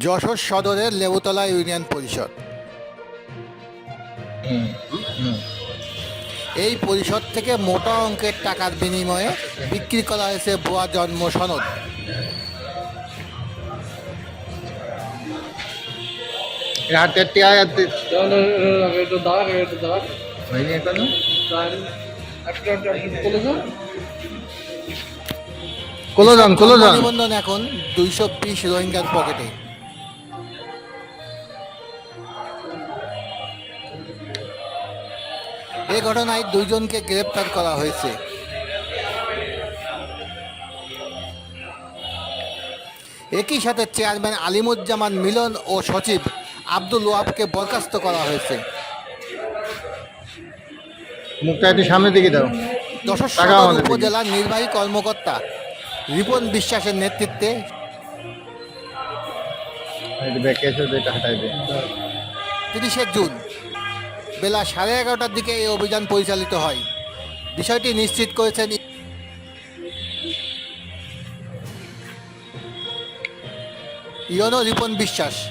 যশোর সদরের লেবুতলা ইউনিয়ন পরিষদ। এই পরিষদ থেকে মোটা অঙ্কের টাকার বিনিময়ে বিক্রি করা হয়েছে ভুয়া জন্ম সনদ। এখন দুইশো বিশ রোহিঙ্গার পকেটে। এ ঘটনায় দুইজনকে গ্রেপ্তার করা হয়েছে। একই সাথে চেয়ারম্যান আলিমুজ্জামান মিলন ও সচিব আব্দুল ওয়াবকে বরখাস্ত করা হয়েছে। মুখটা একটু সামনের দিকে দাও। যশোর টাকা সদর উপজেলার নির্বাহী কর্মকর্তা রিপন বিশ্বাসের নেতৃত্বে তিরিশে জুন। বেলা সাড়ে এগারোটার দিকে এই অভিযান পরিচালিত হয়। বিষয়টি নিশ্চিত করেছেন ইয়নো রিপন বিশ্বাস।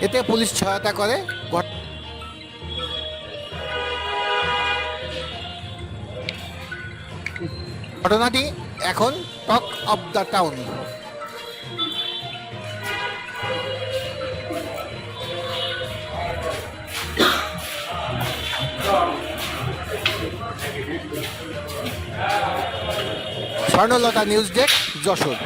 এতে পুলিশ সহায়তা করে। ঘট- ঘটনাটি এখন talk of the town. Swarnalata news desk Jashore.